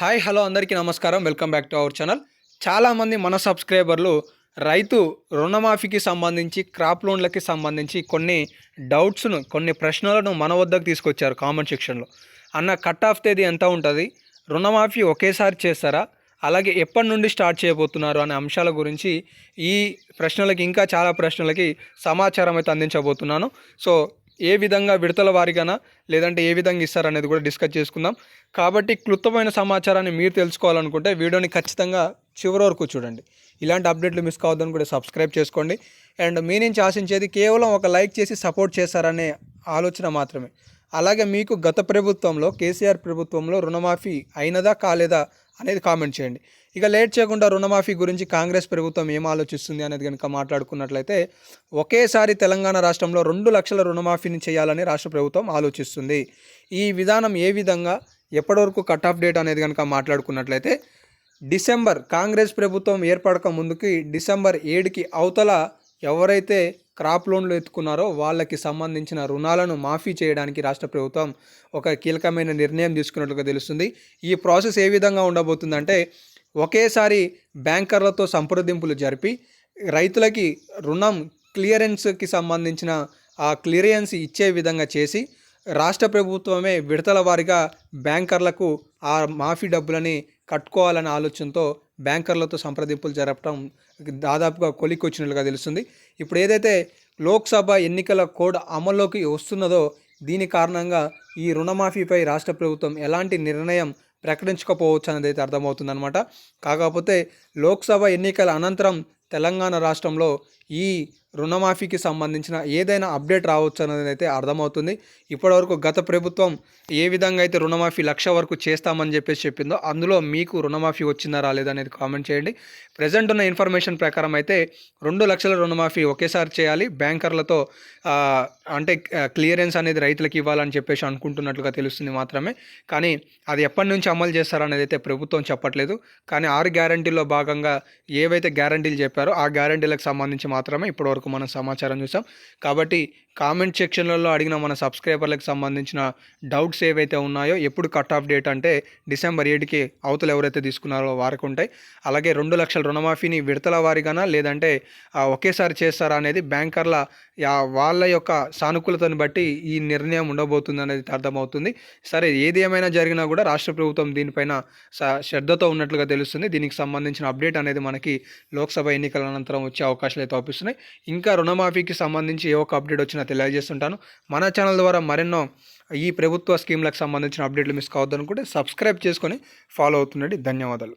Hi hello అందరికీ నమస్కారం. Welcome back to our channel. చాలామంది మన సబ్స్క్రైబర్లు రైతు రుణమాఫీకి సంబంధించి క్రాప్ లోన్లకి సంబంధించి కొన్ని డౌట్స్ను కొన్ని ప్రశ్నలను మన వద్దకు తీసుకొచ్చారు కామెంట్ సెక్షన్లో. అన్న కట్ ఆఫ్ తేదీ ఎంత ఉంటుంది? రుణమాఫీ ఒకేసారి చేస్తారా? అలాగే ఎప్పటి నుండి స్టార్ట్ చేయబోతున్నారు అనే అంశాల గురించి ఈ ప్రశ్నలకి ఇంకా చాలా ప్రశ్నలకి సమాచారం అయితే అందించబోతున్నాను. సో ఏ విధంగా విడతల వారిగానా లేదంటే ఏ విధంగా ఇస్తారనేది కూడా డిస్కస్ చేసుకుందాం. కాబట్టి క్లుప్తమైన సమాచారాన్ని మీరు తెలుసుకోవాలనుకుంటే వీడియోని ఖచ్చితంగా చివరి వరకు చూడండి. ఇలాంటి అప్డేట్లు మిస్ కావద్దని కూడా సబ్స్క్రైబ్ చేసుకోండి. అండ్ మీ నుంచి ఆశించేది కేవలం ఒక లైక్ చేసి సపోర్ట్ చేస్తారనే ఆలోచన మాత్రమే. అలాగే మీకు గత ప్రభుత్వంలో కేసీఆర్ ప్రభుత్వంలో రుణమాఫీ అయినదా కాలేదా అనేది కామెంట్ చేయండి. ఇక లేట్ చేయకుండా రుణమాఫీ గురించి కాంగ్రెస్ ప్రభుత్వం ఏం ఆలోచిస్తుంది అనేది కనుక మాట్లాడుకున్నట్లయితే ఒకేసారి తెలంగాణ రాష్ట్రంలో రెండు లక్షల రుణమాఫీని చేయాలని రాష్ట్ర ప్రభుత్వం ఆలోచిస్తుంది. ఈ విధానం ఏ విధంగా ఎప్పటివరకు కట్ ఆఫ్ డేట్ అనేది కనుక మాట్లాడుకున్నట్లయితే డిసెంబర్ కాంగ్రెస్ ప్రభుత్వం ఏర్పడక ముందుకి డిసెంబర్ ఏడుకి అవతల ఎవరైతే క్రాప్ లోన్లు ఎత్తుకున్నారో వాళ్ళకి సంబంధించిన రుణాలను మాఫీ చేయడానికి రాష్ట్ర ప్రభుత్వం ఒక కీలకమైన నిర్ణయం తీసుకున్నట్లుగా తెలుస్తుంది. ఈ ప్రాసెస్ ఏ విధంగా ఉండబోతుందంటే ఒకేసారి బ్యాంకర్లతో సంప్రదింపులు జరిపి రైతులకి రుణం క్లియరెన్స్కి సంబంధించిన ఆ క్లియరెన్స్ ఇచ్చే విధంగా చేసి రాష్ట్ర ప్రభుత్వమే విడతల వారిగా బ్యాంకర్లకు ఆ మాఫీ డబ్బులని కట్టుకోవాలనే ఆలోచనతో బ్యాంకర్లతో సంప్రదింపులు జరపడం దాదాపుగా కొలికి వచ్చినట్లుగా తెలుస్తుంది. ఇప్పుడు ఏదైతే లోక్సభ ఎన్నికల కోడ్ అమల్లోకి వస్తున్నదో దీని కారణంగా ఈ రుణమాఫీపై రాష్ట్ర ప్రభుత్వం ఎలాంటి నిర్ణయం ప్రకటించకపోవచ్చు అనేది అయితే అర్థమవుతుందన్నమాట. కాకపోతే లోక్సభ ఎన్నికల అనంతరం తెలంగాణ రాష్ట్రంలో ఈ రుణమాఫీకి సంబంధించిన ఏదైనా అప్డేట్ రావచ్చు అనేది అయితే అర్థమవుతుంది. ఇప్పటివరకు గత ప్రభుత్వం ఏ విధంగా అయితే రుణమాఫీ లక్ష వరకు చేస్తామని చెప్పేసి చెప్పిందో అందులో మీకు రుణమాఫీ వచ్చిందా రాలేదా అనేది కామెంట్ చేయండి. ప్రజెంట్ ఉన్న ఇన్ఫర్మేషన్ ప్రకారం అయితే రెండు లక్షల రుణమాఫీ ఒకేసారి చేయాలి. బ్యాంకర్లతో అంటే క్లియరెన్స్ అనేది రైతులకు ఇవ్వాలని చెప్పేసి అనుకుంటున్నట్లుగా తెలుస్తుంది మాత్రమే. కానీ అది ఎప్పటి నుంచి అమలు చేస్తారనేది అయితే ప్రభుత్వం చెప్పట్లేదు. కానీ ఆరు గ్యారంటీల్లో భాగంగా ఏవైతే గ్యారంటీలు చెప్పారో ఆ గ్యారంటీలకు సంబంధించి మాత్రమే ఇప్పటివరకు మనం సమాచారం చూసాం. కాబట్టి కామెంట్ సెక్షన్లలో అడిగిన మన సబ్స్క్రైబర్లకు సంబంధించిన డౌట్స్ ఏవైతే ఉన్నాయో ఎప్పుడు కట్ ఆఫ్ డేట్ అంటే డిసెంబర్ ఏడుకి అవతలు ఎవరైతే తీసుకున్నారో వారికి ఉంటాయి. అలాగే రెండు లక్షల రుణమాఫీని విడతల వారిగానా లేదంటే ఒకేసారి చేస్తారా అనేది బ్యాంకర్ల వాళ్ళ యొక్క సానుకూలతను బట్టి ఈ నిర్ణయం ఉండబోతుంది అనేది అర్థమవుతుంది. సరే ఏది ఏమైనా జరిగినా కూడా రాష్ట్ర ప్రభుత్వం దీనిపైన శ్రద్ధతో ఉన్నట్లుగా తెలుస్తుంది. దీనికి సంబంధించిన అప్డేట్ అనేది మనకి లోక్సభ ఎన్నికల అనంతరం వచ్చే అవకాశాలు అయితే అవుపిస్తున్నాయి ఇంకా రుణమాఫీకి సంబంధించి ఏ ఒక్క అప్డేట్ వచ్చినా తెలియజేస్తుంటాను. మన ఛానల్ ద్వారా మరెన్నో ఈ ప్రభుత్వ స్కీమ్లకు సంబంధించిన అప్డేట్లు మిస్ కావద్దనుకుంటే సబ్స్క్రైబ్ చేసుకొని ఫాలో అవుతుండండి. ధన్యవాదాలు.